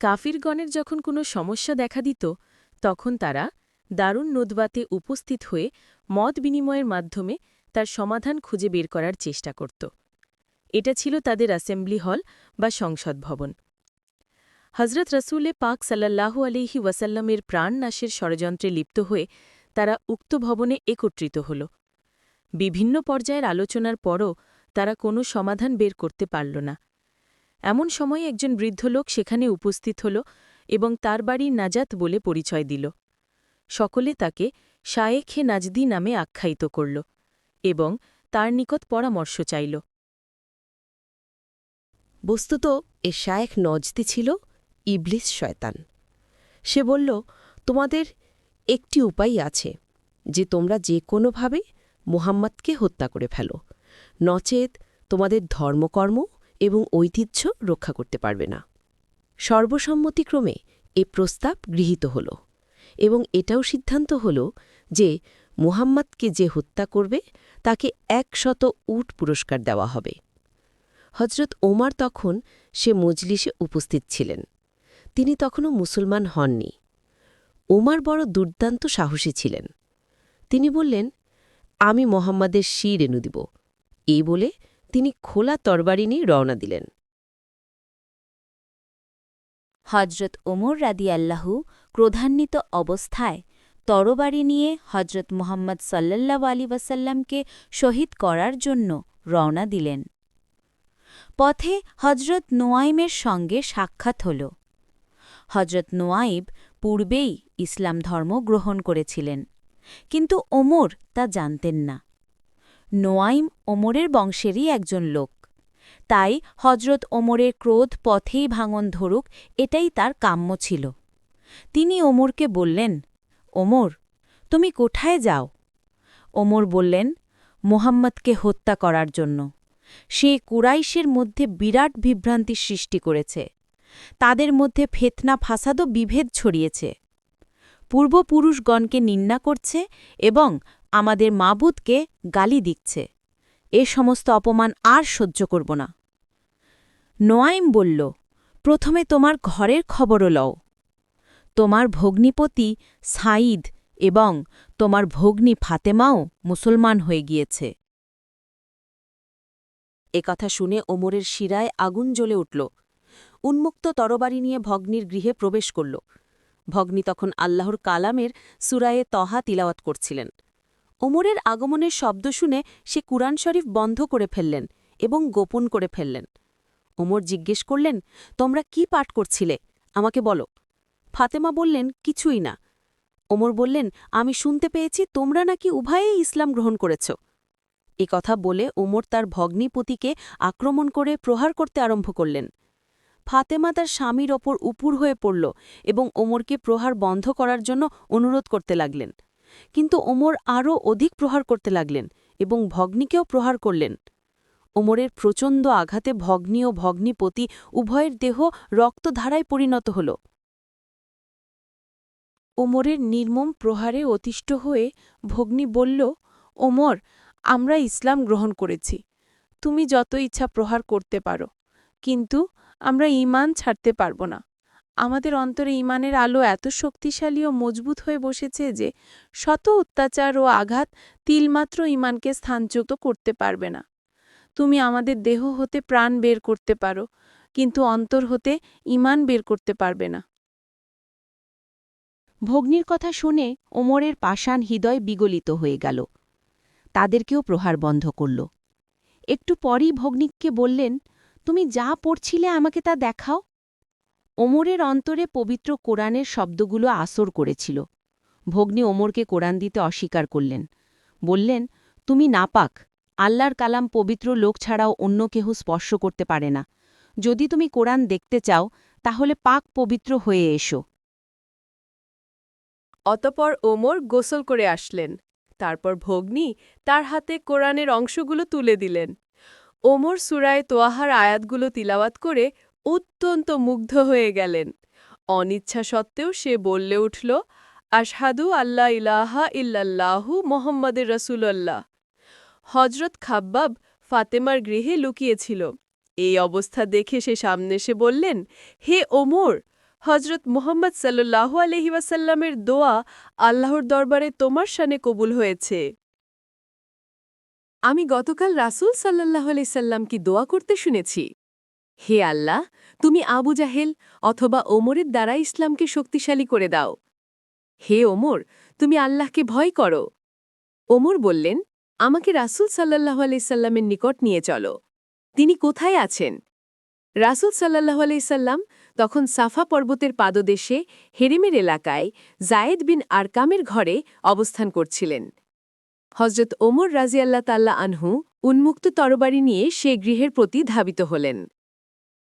কাফিরগণের যখন কোনো সমস্যা দেখা দিত, তখন তারা দারুণ নদবাতে উপস্থিত হয়ে মত বিনিময়ের মাধ্যমে তার সমাধান খুঁজে বের করার চেষ্টা করত। এটা ছিল তাদের অ্যাসেম্বলি হল বা সংসদ ভবন। হজরত রসুলে পাক সাল্লাল্লাহু আলিহি ওয়াসাল্লামের প্রাণ নাশের ষড়যন্ত্রে লিপ্ত হয়ে তারা উক্ত ভবনে একত্রিত হল। বিভিন্ন পর্যায়ের আলোচনার পরও তারা কোনো সমাধান বের করতে পারল না। এমন সময় একজন বৃদ্ধ লোক সেখানে উপস্থিত হল এবং তার বাড়ি নাজাত বলে পরিচয় দিল। সকলে তাকে শায়েখে নাজদি নামে আখ্যায়িত করল এবং তার নিকট পরামর্শ চাইল। বস্তুত এ শায়েখ নজদি ছিল ইবলিস শয়তান। সে বলল, তোমাদের একটি উপায় আছে যে তোমরা যে কোনোভাবে মুহাম্মদকে হত্যা করে ফেলো। নচেত তোমাদের ধর্মকর্ম এবং ঐতিহ্য রক্ষা করতে পারবে না। সর্বসম্মতিক্রমে এ প্রস্তাব গৃহীত হল এবং এটাও সিদ্ধান্ত হল যে মুহাম্মদকে যে হত্যা করবে, তাকে একশত উট পুরস্কার দেওয়া হবে। হজরত ওমার তখন সে মজলিসে উপস্থিত ছিলেন। তিনি তখনও মুসলমান হননি। ওমার বড় দুর্দান্ত সাহসী ছিলেন। তিনি বললেন, আমি মোহাম্মদের শির এনু দিব। এই বলে তিনি খোলা তরবারি নিয়ে রওনা দিলেন। হজরত ওমর রাদি রাদিয়াল্লাহু ক্রোধান্বিত অবস্থায় তরবারি নিয়ে হজরত মোহাম্মদ সাল্লাল্লাহু আলী ওয়াসাল্লামকে শহীদ করার জন্য রওনা দিলেন। পথে হজরত নোয়াইমের সঙ্গে সাক্ষাৎ হল। হজরত নোয়াইব পূর্বেই ইসলাম ধর্ম গ্রহণ করেছিলেন, কিন্তু ওমর তা জানতেন না। নোয়াইম ওমরের বংশেরই একজন লোক। তাই হজরত ওমরের ক্রোধ পথেই ভাঙন ধরুক, এটাই তার কাম্য ছিল। তিনি ওমরকে বললেন, ওমর, তুমি কোথায় যাও? ওমর বললেন, মোহাম্মদকে হত্যা করার জন্য। সে কুরাইশের মধ্যে বিরাট বিভ্রান্তি সৃষ্টি করেছে। তাদের মধ্যে ফেতনা, ফাসাদও বিভেদ ছড়িয়েছে। পূর্বপুরুষগণকে নিন্দা করছে এবং আমাদের মাবুদকে গালি দিচ্ছে। এ সমস্ত অপমান আর সহ্য করব না। নোয়াইম বলল, প্রথমে তোমার ঘরের খবরও লও। তোমার ভগ্নিপতি সাঈদ এবং তোমার ভগ্নী ফাতেমাও মুসলমান হয়ে গিয়েছে। কথা শুনে ওমরের শিরায় আগুন জ্বলে উঠল। উন্মুক্ত তরবারি নিয়ে ভগ্নির গৃহে প্রবেশ করল। ভগ্নী তখন আল্লাহর কালামের সুরায়ে তহা তিলাওয়াত করছিলেন। ওমরের আগমনের শব্দ শুনে সে কুরআন শরীফ বন্ধ করে ফেললেন এবং গোপন করে ফেললেন। ওমর জিজ্ঞেস করলেন, তোমরা কি পাঠ করছিলে? আমাকে বলো। ফাতেমা বললেন, কিছুই না। ওমর বললেন, আমি শুনতে পেয়েছি, তোমরা নাকি উভয়েই ইসলাম গ্রহণ করেছ। এ কথা বলে ওমর তার ভগ্নিপতিকে আক্রমণ করে প্রহার করতে আরম্ভ করলেন। ফাতেমা তার স্বামীর ওপর উপুর হয়ে পড়ল এবং ওমরকে প্রহার বন্ধ করার জন্য অনুরোধ করতে লাগলেন। কিন্তু ওমর আরও অধিক প্রহার করতে লাগলেন এবং ভগ্নীকেও প্রহার করলেন। ওমরের প্রচণ্ড আঘাতে ভগ্নী ও ভগ্নীপতি উভয়ের দেহ রক্তধারায় পরিণত হল। ওমরের নির্মম প্রহারে অতিষ্ঠ হয়ে ভগ্নী বলল, ওমর, আমরা ইসলাম গ্রহণ করেছি। তুমি যত ইচ্ছা প্রহার করতে পারো, কিন্তু আমরা ঈমান ছাড়তে পারব না। আমাদের অন্তরে ঈমানের আলো এত শক্তিশালী ও মজবুত হয়ে বসেছে যে শত অত্যাচার ও আঘাত তিলমাত্র ঈমানকে স্থানচ্যুত করতে পারবে না। তুমি আমাদের দেহ হতে প্রাণ বের করতে পারো, কিন্তু অন্তর হতে ঈমান বের করতে পারবে না। ভগ্নির কথা শুনে ওমরের পাষাণ হৃদয় বিগলিত হয়ে গেল। তাদেরকেও প্রহার বন্ধ করল। একটু পরই ভগ্নিককে বললেন, তুমি যা পড়ছিলে আমাকে তা দেখাও। ওমরের অন্তরে পবিত্র কোরআনের শব্দগুলো আসর করেছিল। ভগ্নী ওমরকে কোরআন দিতে অস্বীকার করলেন। বললেন, তুমি নাপাক। আল্লাহর কালাম পবিত্র লোক ছাড়াও অন্য কেহ স্পর্শ করতে পারে না। যদি তুমি কোরআন দেখতে চাও, তাহলে পাক পবিত্র হয়ে এসো। অতপর ওমর গোসল করে আসলেন। তারপর ভগ্নী তার হাতে কোরআনের অংশগুলো তুলে দিলেন। ওমর সুরায় তোয়াহার আয়াতগুলো তিলাওয়াত করে অত্যন্ত মুগ্ধ হয়ে গেলেন। অনিচ্ছা সত্ত্বেও সে বললে উঠল, আশহাদু আল্লাহ ইলাহা ইল্লাল্লাহু মোহাম্মদের রসুলল্লাহ। হজরত খাব্বাব ফাতেমার গৃহে লুকিয়েছিল। এই অবস্থা দেখে সে সামনে এসে বললেন, হে ওমর হজরত মোহাম্মদ সাল্লাহ আলহি ওয়াসাল্লামের দোয়া আল্লাহর দরবারে তোমার শানে কবুল হয়েছে। আমি গতকাল রাসূল সাল্লাহ কি দোয়া করতে শুনেছি। হে আল্লাহ, তুমি আবু জাহেল অথবা ওমরের দ্বারা ইসলামকে শক্তিশালী করে দাও। হে ওমর, তুমি আল্লাহকে ভয় করো। ওমর বললেন, আমাকে রাসূল সাল্লাহ আলাইসাল্লামের নিকট নিয়ে চলো। তিনি কোথায় আছেন? রাসূল সাল্লাহ আলাইসাল্লাম তখন সাফা পর্বতের পাদদেশে হেরেমের এলাকায় জায়েদ বিন আরকামের ঘরে অবস্থান করছিলেন। হজরত ওমর রাজিয়াল্লা তাল্লা আনহু উন্মুক্ত তরবারি নিয়ে সে গৃহের প্রতি ধাবিত হলেন।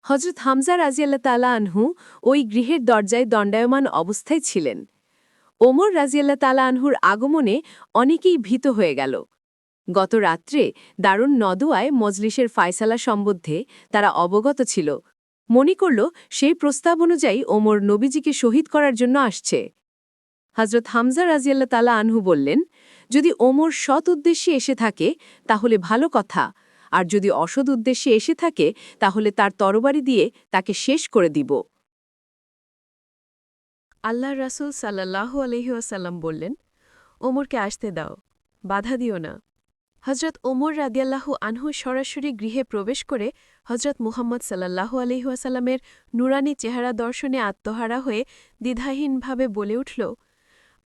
হজরত হামজা রাজিয়াল্লা তাল্লা আনহু ওই গৃহের দরজায় দণ্ডায়মান অবস্থায় ছিলেন। ওমর রাজিয়াল্লা তালা আনহুর আগমনে অনেকেই ভীত হয়ে গেল। গত রাত্রে দারুণ নদোয়ায় মজলিসের ফায়সালা সম্বন্ধে তারা অবগত ছিল। মনে করল সেই প্রস্তাব অনুযায়ী ওমর নবীজিকে শহীদ করার জন্য আসছে। হজরত হামজা রাজিয়াল্লা তালা আনহু বললেন, যদি ওমর সৎ উদ্দেশ্যে এসে থাকে, তাহলে ভালো কথা। আর যদি অসৎ উদ্দেশ্যে এসে থাকে, তাহলে তার তরবারি দিয়ে তাকে শেষ করে দিব। আল্লাহ রাসুল সাল্লাহ আলহিউসাল্লাম বললেন, ওমরকে আসতে দাও, বাধা দিও না। হজরত ওমর রাদিয়াল্লাহু আনহু সরাসরি গৃহে প্রবেশ করে হজরত মুহাম্মদ সাল্লাহ আলহিহাসাল্লামের নুরানি চেহারা দর্শনে আত্মহারা হয়ে দ্বিধাহীনভাবে বলে উঠল,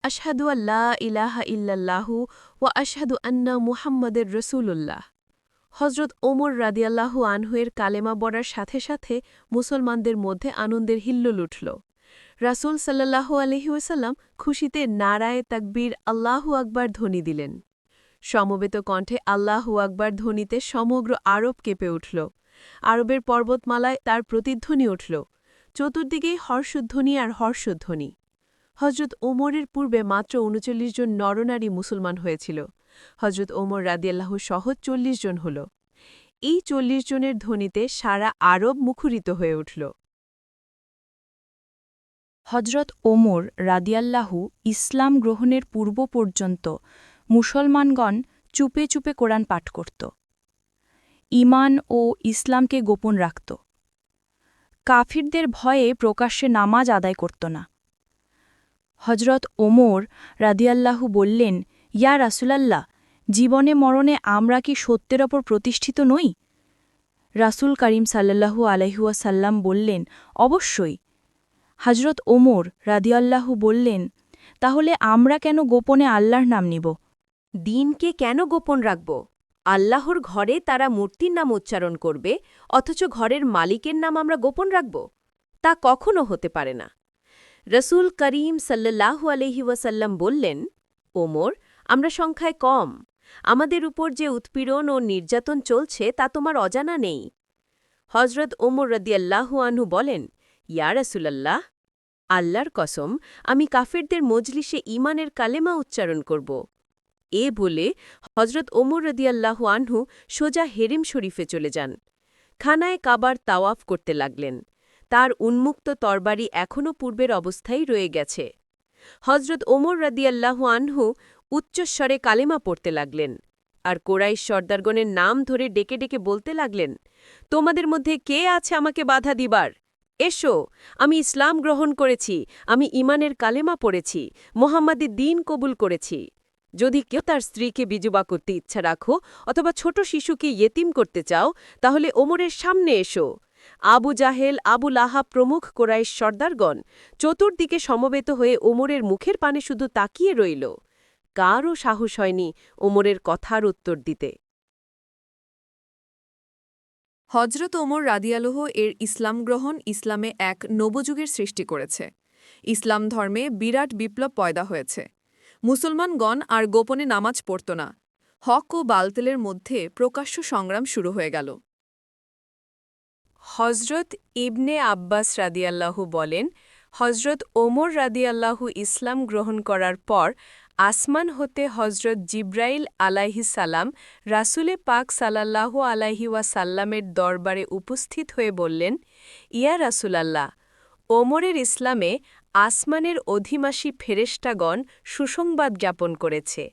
আশহাদু আল্লাহ ইলাহা ইল্লাল্লাহু ওয়া আশহাদু আন্না মুহাম্মদের রসুলুল্লাহ। হজরত ওমর রাদিয়াল্লাহু আনহুয়ের কালেমা বড়ার সাথে সাথে মুসলমানদের মধ্যে আনন্দের হিল্লোল উঠল। রাসূল সাল্লাহ আলহিউসাল্লাম খুশিতে নারায়ে তাকবীর আল্লাহু আকবার ধ্বনি দিলেন। সমবেত কণ্ঠে আল্লাহু আকবার ধ্বনিতে সমগ্র আরব কেঁপে উঠল। আরবের পর্বতমালায় তার প্রতিধ্বনি উঠল। চতুর্দিকেই হর্ষধ্বনি আর হর্ষধ্বনি। হজরত ওমরের পূর্বে মাত্র উনচল্লিশ জন নরনারী মুসলমান হয়েছিল। হজরত ওমর রাদিয়াল্লাহ সহ চল্লিশ জন হল। এই চল্লিশ জনের ধ্বনিতে সারা আরব মুখরিত হয়ে উঠল। হজরত ওমর রাদিয়াল্লাহু ইসলাম গ্রহণের পূর্ব পর্যন্ত মুসলমানগণ চুপে চুপে কোরআন পাঠ করত। ইমান ও ইসলামকে গোপন রাখত। কাফিরদের ভয়ে প্রকাশ্যে নামাজ আদায় করত না। হজরত ওমর রাদিয়াল্লাহু বললেন ইয়া রাসুলাল্লাহ, জীবনে মরণে আমরা কি সত্যের ওপর প্রতিষ্ঠিত নই? রাসুল করিম সাল্লাল্লাহু আলহুয়াসাল্লাম বললেন, অবশ্যই। হজরত ওমর রাদিয়াল্লাহু বললেন, তাহলে আমরা কেন গোপনে আল্লাহর নাম নিব? দিনকে কেন গোপন রাখব? আল্লাহর ঘরে তারা মূর্তির নাম উচ্চারণ করবে, অথচ ঘরের মালিকের নাম আমরা গোপন রাখব? তা কখনো হতে পারে না। রসুল করিম সাল্লাহু আলহি ওয়াসাল্লাম বললেন, ওমর আমরা সংখ্যায় কম। আমাদের উপর যে উৎপীড়ন ও নির্যাতন চলছে, তা তোমার অজানা নেই। হজরত ওমর রদিয়াল্লাহু আনহু বলেন, ইয়া রসুলাল্লাহ, আল্লাহর কসম, আমি কাফেরদের মজলিসে ইমানের কালেমা উচ্চারণ করব। এ বলে হজরত ওমর রদিয়াল্লাহু আনহু সোজা হেরিম শরীফে চলে যান। খানায় কাবার তাওয়াফ করতে লাগলেন। তার উন্মুক্ত তরবারি এখনও পূর্বের অবস্থায় রয়ে গেছে। হজরত ওমর রদিয়াল্লাহু আনহু উচ্চস্বরে কালেমা পড়তে লাগলেন, আর কোরাইশ সর্দারগণের নাম ধরে ডেকে ডেকে বলতে লাগলেন, তোমাদের মধ্যে কে আছে আমাকে বাধা দিবার? এসো, আমি ইসলাম গ্রহণ করেছি, আমি ইমানের কালেমা পড়েছি, মোহাম্মদের দিন কবুল করেছি। যদি কেউ তার স্ত্রীকে বিজুবা করতে ইচ্ছা রাখো, অথবা ছোট শিশুকে ইয়েতিম করতে চাও, তাহলে ওমরের সামনে এসো। আবু জাহেল, আবু লাহা প্রমুখ কোরাইশ সর্দারগণ চতুর্দিকে সমবেত হয়ে ওমরের মুখের পানে শুধু তাকিয়ে রইল। কারও সাহস হয়নি ওমরের কথার উত্তর দিতে। হজরত ওমর রাদিয়ালহ এর ইসলাম গ্রহণ ইসলামে এক নবযুগের সৃষ্টি করেছে। ইসলাম ধর্মে বিরাট বিপ্লব পয়দা হয়েছে। মুসলমানগণ আর গোপনে নামাজ পড়ত না। হক ও বালতেলের মধ্যে প্রকাশ্য সংগ্রাম শুরু হয়ে গেল। হজরত ইবনে আব্বাস রাদিয়াল্লাহু বলেন হজরত ওমর রাদিয়াল্লাহু ইসলাম গ্রহণ করার পর আসমান হতে হজরত জিব্রাইল আলাইহিসাল্লাম রাসুলে পাক সালাল্লাহু আলাহি ওয়াসাল্লামের দরবারে উপস্থিত হয়ে বললেন, ইয়া রাসুলাল্লাহ, ওমরের ইসলামে আসমানের অধিমাসী ফেরেষ্টাগণ সুসংবাদ জ্ঞাপন করেছে।